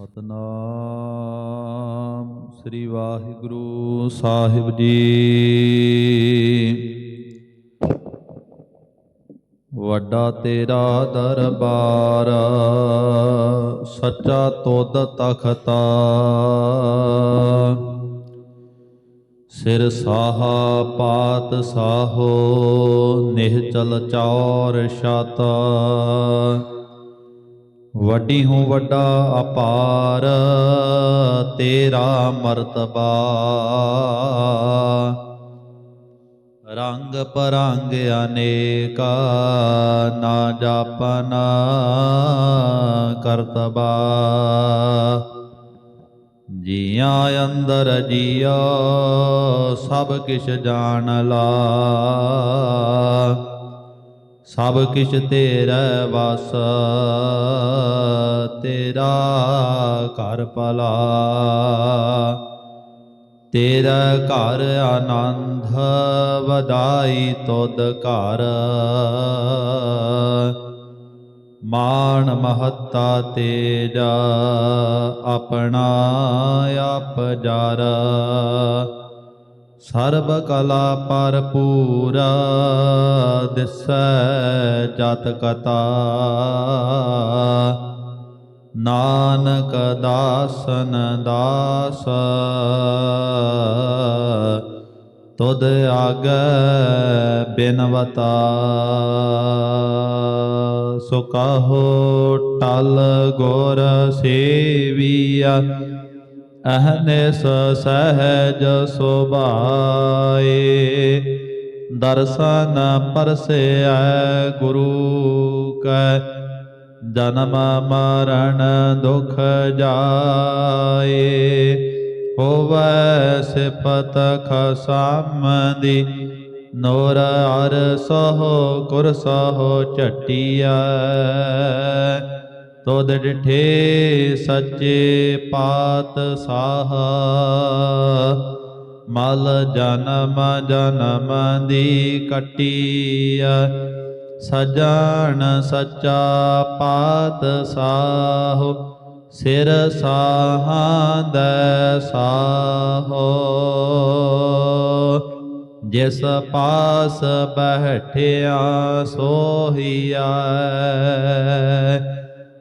ਸਤਨਾਮ ਸ੍ਰੀ ਵਾਹਿਗੁਰੂ ਸਾਹਿਬ ਜੀ। ਵੱਡਾ ਤੇਰਾ ਦਰਬਾਰ, ਸੱਚਾ ਤੁਧ ਤਖਤਾ। ਸਿਰ ਸਾਹਾ ਪਾਤ ਸਾਹੋ, ਨਿਹਚਲ ਚੌਰ ਸ਼ਤ ਵੱਡੀ ਹੂੰ ਵੱਡਾ ਅਪਾਰ, ਤੇਰਾ ਮਰਤਬਾ। ਰੰਗ ਪਰੰਗ ਅਨੇਕਾ, ਨਾ ਜਾਪਨਾ ਕਰਤਬਾ। ਜੀਆਂ ਅੰਦਰ ਜੀਆ ਸਭ ਕਿਛ ਜਾਣ ਲਾ। ਸਭ ਕਿਛ ਤੇਰਾ ਵਸ, ਤੇਰਾ ਘਰ ਭਲਾ। ਤੇਰਾ ਘਰ ਆਨੰਦ, ਵਧਾਈ ਤੁਧ ਘਰ। ਮਾਣ ਮਹੱਤਾ ਤੇਰਾ ਆਪਣਾ ਆਪ ਜਰ। ਸਰਬ ਕਲਾ ਭਰਪੂਰ ਦਿਸੈ ਜਤ ਕਤਾ। ਨਾਨਕ ਦਾਸਨ ਦਾਸ, ਤੁਧ ਆਗੈ ਬਿਨਵਤਾ ਸੋ ਕਹੋ ਟਲ ਗੁਰ ਸੇਵੀਆ ਅਹਨਿਸ ਸਹਿਜ ਸੁਭਾਏ, ਦਰਸ਼ਨ ਪਰਸੈ ਗੁਰੂ ਕੈ, ਜਨਮ ਮਰਨ ਦੁਖ ਜਾਏ, ਹੋਵੈ ਸਿਫਤ ਖਸਮ ਦੀ ਨੋਰ ਅਰ ਸਹੁ ਕੁਰ ਸਹੁ ਝਟਿਆ ਤੋਦ ਡਿਠੇ ਸੱਚੇ ਪਾਤ ਸਾਹ। ਮਲ ਜਨਮ ਜਨਮ ਦੀ ਕਟਿਆ ਸਜਣ ਸੱਚਾ ਪਾਤ ਸਾਹੋ। ਸਿਰ ਸਾਹਾਂ ਦੈ ਸਾਹੋ। ਜਿਸ ਪਾਸ ਬਹਿਠਿਆ ਸੋਹੀਆ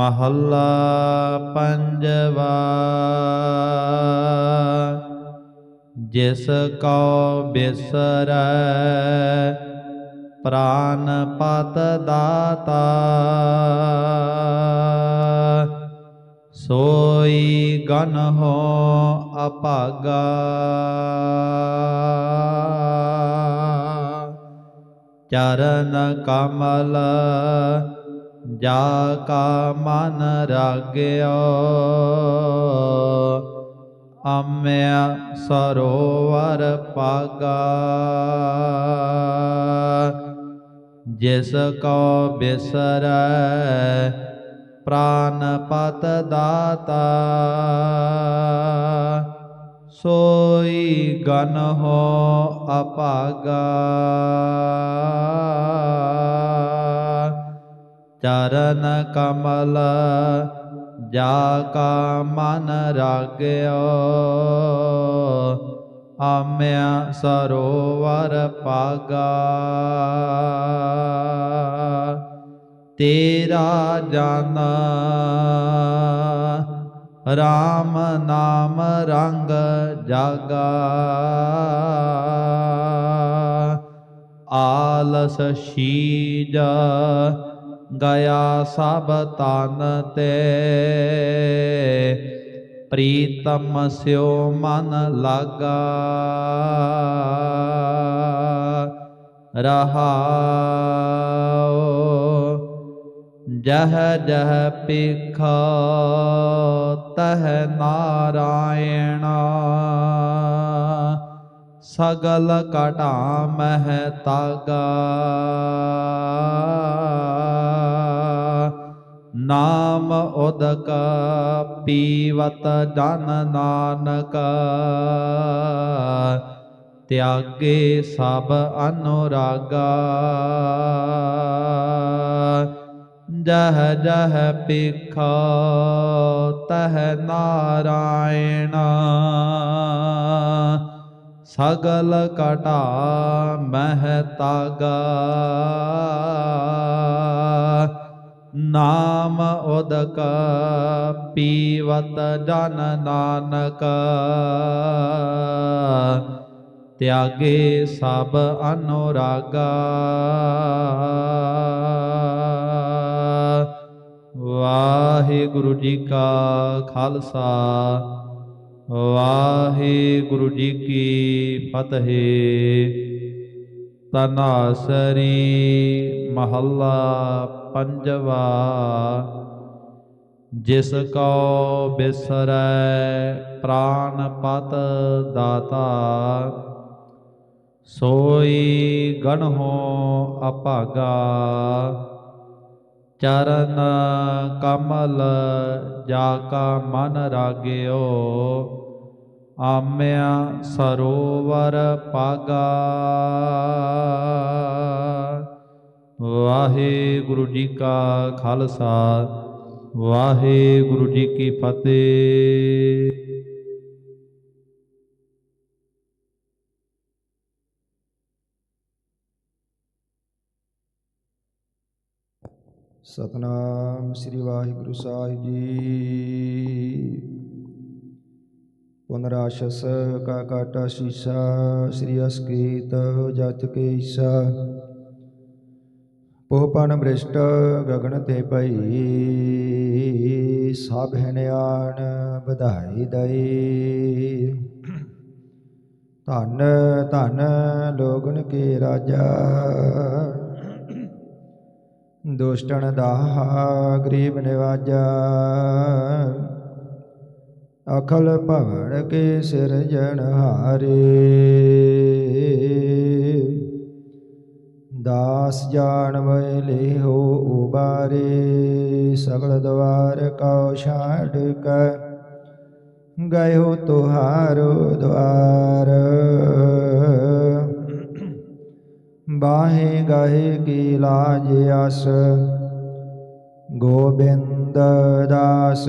ਮਹੱਲਾ ਪੰਜਵਾ। ਜਿਸ ਕਉ ਬਿਸਰੈ ਪ੍ਰਾਨ ਪਤ ਦਾਤਾ। ਸੋਈ ਗਨ ਹੋ ਅਭਾਗਾ। ਚਰਨ ਕਮਲ ਜਾ ਕਾ ਮਨ ਰਾਗਿਓ ਅਮਿਆ ਸਰੋਵਰ ਪਾਗਾ। ਜਿਸ ਕੋ ਬਿਸਰੈ ਪ੍ਰਾਨ ਪਤ ਦਾਤਾ, ਸੋਈ ਗਨ ਹੋ ਅਪਾਗਾ। ਚਰਨ ਕਮਲ, ਜਾ ਕਾ ਮਨ ਰਾਗਿਓ। ਆਮਿਆ ਸਰੋਵਰ ਪਾਗਾ। ਤੇਰਾ ਜਨ RAM ਨਾਮ ਰੰਗ ਜਾਗਾ। ਆਲਸ ਸ਼ੀਜ ਗਿਆ ਸਭ ਤਨ ਤੇ। ਪ੍ਰੀਤਮ ਸਿਉ ਮਨ ਲਾਗਾ। ਰਹਾਉ। ਜਹ ਜਹ ਪੇਖਾ ਤਹ ਨਾਰਾਇਣ। ਸਗਲ ਕਟਾ ਮਹਿ ਤਾਗਾ। ਨਾਮ ਉਦਕ ਪੀਵਤ ਜਨ ਨਾਨਕ। ਤਿਆਗੇ ਸਭ ਅਨੁਰਾਗਾ। ਜਹ ਜਹ ਪੇਖਾ ਤਹ ਨਾਰਾਇਣ। ਸਗਲ ਕਟਾ ਮਹਿ ਤਾਗਾ। ਨਾਮ ਉਦਕ ਪੀਵਤ ਜਨ ਨਾਨਕ। ਤਿਆਗੇ ਸਭ ਅਨੁਰਾਗਾ। ਵਾਹਿਗੁਰੂ ਜੀ ਕਾ ਖਾਲਸਾ। ਵਾਹਿਗੁਰੂ ਜੀ ਕੀ ਫਤਿਹ। ਤਨਾਸਰੀ ਮਹੱਲਾ ਪੰਜਵਾ, ਜਿਸ ਕੋ ਬਿਸਰੈ ਪ੍ਰਾਨ ਪਤ ਦਾਤਾ, ਸੋਈ ਗਣਹੁ ਅਭਾਗਾ। ਚਰਨ ਕਮਲ ਜਾ ਕਾ ਮਨ ਰਾਗਿਓ, ਆਮਿਆ ਸਰੋਵਰ ਪਾਗਾ। ਵਾਹਿਗੁਰੂ ਜੀ ਕਾ ਖਾਲਸਾ, ਵਾਹਿਗੁਰੂ ਜੀ ਕੀ ਫਤਿਹ। ਸਤਨਾਮ ਸ੍ਰੀ ਵਾਹਿਗੁਰੂ ਸਾਹਿਬ ਜੀ। ਪੁਨਰਾਸ਼ਸ ਕਾ ਕਾਟਾ ਸੀਸਾ, ਸ੍ਰੀ ਅਸਕੀਤ ਜਤ ਕੇ ਈਸਾ ਪੋਪਨ ਬ੍ਰਿਸ਼ਟ ਗਗਨ ਤੇ ਪਈ, ਸਭ ਹਨਿਆਣ ਵਧਾਈ ਦਈ। ਧਨ ਧੰਨ ਲੋਗਨ ਕੇ ਰਾਜਾ ਦੁਸ਼ਟਣ ਦਾਹਾ ਗਰੀਬ ਨਿਵਾਜਾ। ਅਖਲ ਭਵਨ ਕੇ ਸਿਰਜਣ ਹਾਰੇ। ਦਾਸ ਜਾਣ ਵੈਲੇ ਹੋ ਉਬਾਰੇ। ਸਗਲ ਦਵਾਰ ਕਉ ਛਾੜ ਕੇ ਗਇਓ ਤੁਹਾਰੋ ਦਵਾਰ। ਬਾਹੇ ਗਾਹੇ ਕੀ ਲਾਜ ਅਸ ਗੋਬਿੰਦ ਦਾਸ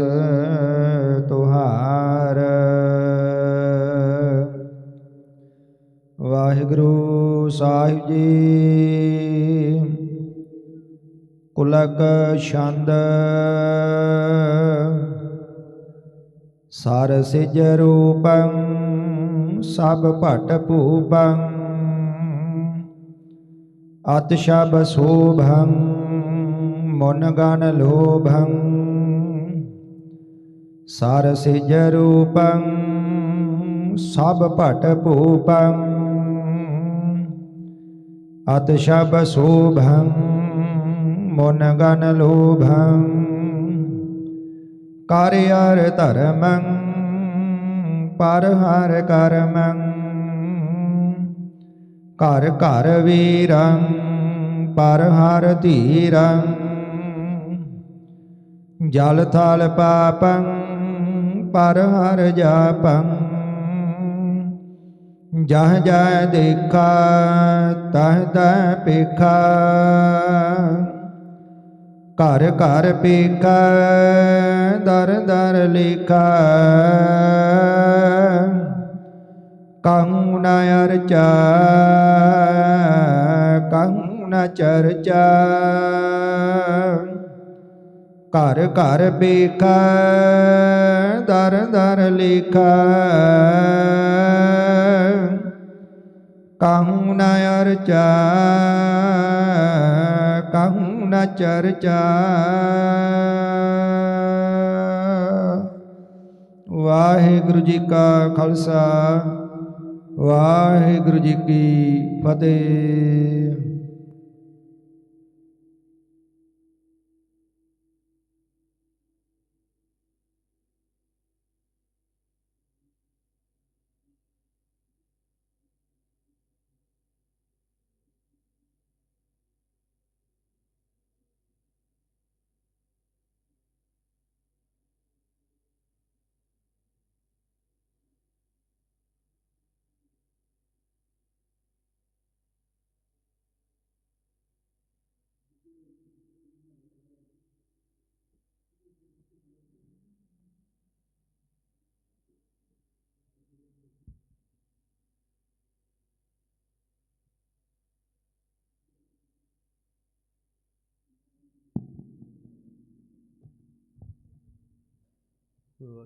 ਤੁਹਾਰ। ਵਾਹਿਗੁਰੂ ਸਾਹਿਬ ਜੀ। ਕੁਲਕ ਛੰਦ। ਸਰ ਸਿਜ ਰੂਪੰ, ਸਭ ਭਟ ਭੂਪੰ। ਅਤ ਸ਼ਬ ਸੋਭੰ, ਮਨ ਗਨ ਲੋਭੰ, ਸਰ ਸਿਜ ਰੂਪੰ, ਸਭ ਭਟ ਭੂਪੰ। ਅਤ ਸ਼ਬ ਸੋਭੰ, ਮਨ ਗਨ ਲੋਭੰ, ਕਰ ਧਰਮੰ, ਪਰ ਹਰ ਕਰਮੰ। ਘਰ ਘਰ ਵੀਰੰ, ਪਰ ਹਰ ਧੀਰੰ। ਜਲ ਥਲ ਪਾਪੰ, ਪਰ ਹਰ ਜਾਪੰ। ਜਹ ਜਹ ਦੇਖਾ, ਤਹ ਤਹ ਪੇਖਾ ਘਰ ਘਰ ਪੇਖਾ ਦਰ ਦਰ ਲੇਖਾ। ਕਹੂੰ ਨ ਅਰਚਾ ਕਹੂੰ ਨ ਚਰਚਾ ਘਰ ਘਰ ਬੇਖਾ ਦਰ ਦਰ ਲੇਖਾ ਕਹੂੰ ਨ ਅਰਚਾ ਕਹੂੰ ਨ ਚਰਚਾ ਵਾਹਿਗੁਰੂ ਜੀ ਕਾ ਖਾਲਸਾ ਵਾਹਿਗੁਰੂ ਜੀ ਕੀ ਫਤਿਹ। we were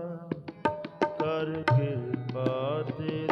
ਕਰ ਕਿਰਪਾ ਤੇਰੇ